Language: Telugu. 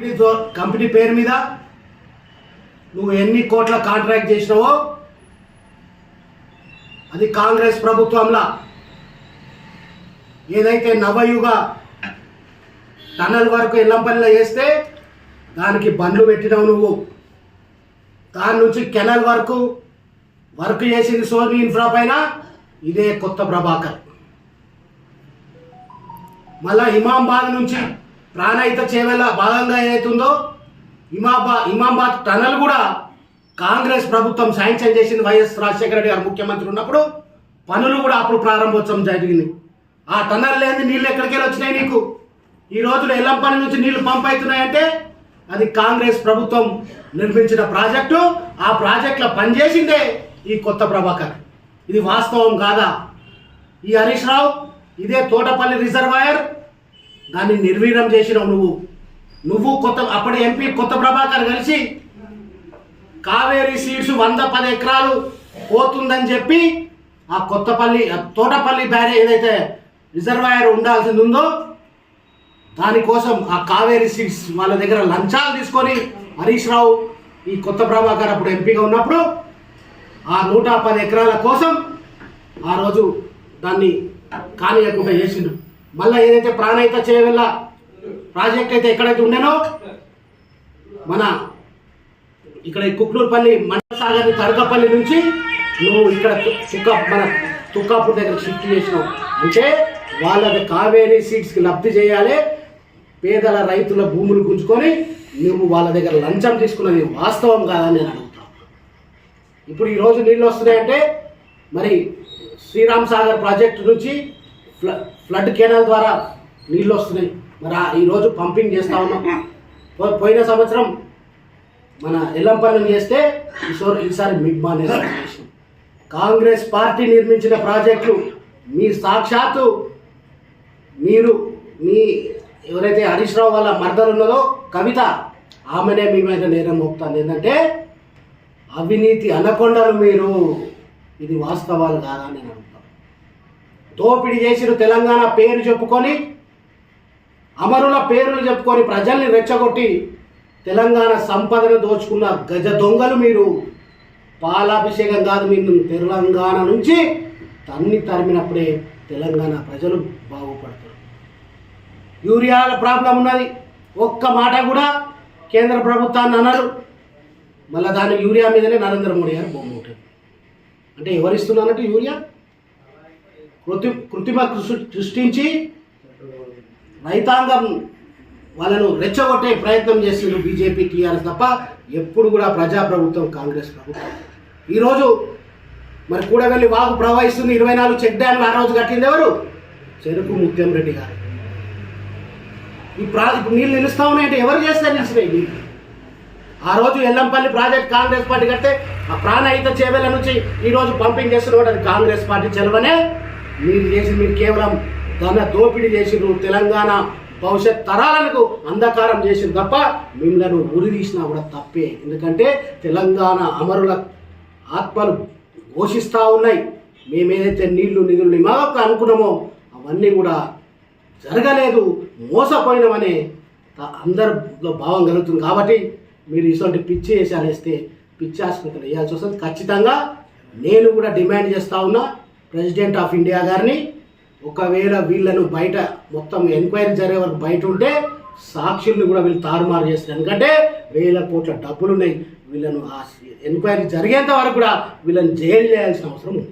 కంపెనీ కంపెనీ పేరు మీద నువ్వు ఎన్ని కోట్ల కాంట్రాక్ట్ చేసినావో అది కాంగ్రెస్ ప్రభుత్వంలో. ఏదైతే నవయుగ టన్నల్ వరకు ఎల్లంపల్లిలో వేస్తే దానికి బండ్లు పెట్టినావు నువ్వు. దాని నుంచి కెనల్ వరకు వర్క్ చేసింది సోనీ ఇన్ఫ్రా పైన ఇదే కొత్త ప్రభాకర్. మళ్ళా ఇమాంబాద్ నుంచి ప్రాణహిత చేవేల భాగంగా ఏదైతుందో ఇమాబా ఇమాంబాద్ టనల్ కూడా కాంగ్రెస్ ప్రభుత్వం శాంక్షన్ చేసింది. వైఎస్ రాజశేఖర రెడ్డి గారు ముఖ్యమంత్రి ఉన్నప్పుడు పనులు కూడా అప్పుడు ప్రారంభోత్సవం జరిగింది. ఆ టనల్ లేని నీళ్ళు ఎక్కడికి వచ్చినాయి నీకు? ఈ రోజున ఎల్లంపల్లి నుంచి నీళ్ళు పంప్ అవుతున్నాయంటే అది కాంగ్రెస్ ప్రభుత్వం నిర్మించిన ప్రాజెక్టు. ఆ ప్రాజెక్టులో పనిచేసిందే ఈ కొత్త ప్రభాకర్. ఇది వాస్తవం కాదా? ఈ హరీష్ రావు ఇదే తోటపల్లి రిజర్వాయర్ దాన్ని నిర్వీర్యం చేసినావు నువ్వు. నువ్వు కొత్త అప్పటి ఎంపీ కొత్త ప్రభాకర్ కలిసి కావేరీ సీడ్స్ వంద పది ఎకరాలు పోతుందని చెప్పి ఆ కొత్తపల్లి ఆ తోటపల్లి బ్యారే ఏదైతే రిజర్వాయర్ ఉండాల్సింది ఉందో దానికోసం ఆ కావేరీ సీడ్స్ వాళ్ళ దగ్గర లంచాలు తీసుకొని హరీష్ రావు ఈ కొత్త ప్రభాకర్ అప్పుడు ఎంపీగా ఉన్నప్పుడు ఆ నూట పది ఎకరాల కోసం ఆ రోజు దాన్ని కానీయకుండా చేసిండు. మళ్ళీ ఏదైతే ప్రాణహిత చేయవల్ల ప్రాజెక్ట్ అయితే ఎక్కడైతే ఉండేనో మన ఇక్కడ కుక్నూరుపల్లి మండసాగర్ తడకపల్లి నుంచి నువ్వు ఇక్కడ తుక్క మన తుక్కాపూర్ దగ్గర షిఫ్ట్ చేసినావు. అంటే వాళ్ళకి కావేరీ సీట్స్కి లబ్ధి చేయాలి. పేదల రైతుల భూములు గుంజుకొని నువ్వు వాళ్ళ దగ్గర లంచం తీసుకున్నది వాస్తవం కాదని నేను అడుగుతాను ఇప్పుడు ఈరోజు నీళ్ళు వస్తున్నాయంటే మరి శ్రీరామ్ సాగర్ ప్రాజెక్టు నుంచి ఫ్లడ్ కెనాల్ ద్వారా నీళ్ళు వస్తున్నాయి. మరి ఈరోజు పంపింగ్ చేస్తా ఉన్నాం. పో- పోయిన సంవత్సరం మన ఎల్లంపల్లి చేస్తే ఈసారి ఈసారి మిగ్మానే చేసినాం కాంగ్రెస్ పార్టీ నిర్మించిన ప్రాజెక్టులు మీ సాక్షాత్తు మీరు మీ ఎవరైతే హరీష్ రావు వాళ్ళ మర్దలు ఉన్నదో కవిత ఆమెనే మీ మీద నేరం మోపుతాను ఏంటంటే అవినీతి అనకొండలు మీరు. ఇది వాస్తవాలు కాదా అని నేను దోపిడీ చేసిన తెలంగాణ పేరు చెప్పుకొని అమరుల పేర్లు చెప్పుకొని ప్రజల్ని రెచ్చగొట్టి తెలంగాణ సంపదను దోచుకున్న గజ దొంగలు మీరు. పాలాభిషేకం కాదు మీరు తెలంగాణ నుంచి తన్ని తరిమినప్పుడే తెలంగాణ ప్రజలు బాగుపడతారు. యూరియాల ప్రాబ్లం ఉన్నది. ఒక్క మాట కూడా కేంద్ర ప్రభుత్వాన్ని అన్నారు మళ్ళీ దాని యూరియా మీదనే నరేంద్ర మోడీ గారు బొమ్మ ఉంటుంది అంటే ఎవరిస్తున్నారంటే యూరియా? కృతి కృత్రిమ సృష్టించి రైతాంగం వాళ్ళను రెచ్చగొట్టే ప్రయత్నం చేసిండ్రు బీజేపీ టీఆర్ఎస్ తప్ప ఎప్పుడు కూడా ప్రజాప్రభుత్వం కాంగ్రెస్ ప్రభుత్వం. ఈరోజు మరి కూడవెల్లి వాగు ప్రవహిస్తుంది ఇరవై నాలుగు చెక్ డ్యామ్లు ఆ రోజు కట్టింది ఎవరు? చెరుకు ముత్యం రెడ్డి గారు. ఈ ప్రా ఇప్పుడు నీళ్ళు నిలుస్తా ఉన్నాయంటే ఎవరు చేస్తే నిలిచినాయి నీళ్ళు? ఆ రోజు ఎల్లంపల్లి ప్రాజెక్ట్ కాంగ్రెస్ పార్టీ కడితే ఆ ప్రాణహిత చేవేల నుంచి ఈ రోజు పంపింగ్ చేస్తున్న కాంగ్రెస్ పార్టీ చెలవనే మీరు చేసి మీరు కేవలం ధన దోపిడీ చేసిర్రు తెలంగాణ భవిష్యత్ తరాలకు అంధకారం చేసిన తప్ప మిమ్మల్ని ఉరి తీసినా కూడా తప్పే. ఎందుకంటే తెలంగాణ అమరుల ఆత్మలు ఘోషిస్తూ ఉన్నాయి. మేమేదైతే నీళ్ళు నిధులు నిమాక అనుకున్నామో అవన్నీ కూడా జరగలేదు మోసపోయినామనే అందరిలో భావం కలుగుతుంది కాబట్టి మీరు ఇటువంటి పిచ్చి వేసి అనేస్తే పిచ్చి ఆసుపత్రి వేయాల్సి వస్తుంది. ఖచ్చితంగా నేను కూడా డిమాండ్ చేస్తూ ఉన్నా. ప్రెసిడెంట్ ఆఫ్ ఇండియా గారిని ఒకవేళ వీళ్ళను బయట మొత్తం ఎంక్వైరీ జరిగే వరకు బయట ఉంటే సాక్షుల్ని కూడా వీళ్ళు తారుమారు చేస్తారు. ఎందుకంటే వేల కోట్ల డబ్బులు ఉన్నాయి వీళ్ళను ఆ ఎంక్వైరీ జరిగేంత వరకు కూడా వీళ్ళని జైలు చేయాల్సిన అవసరం ఉంది.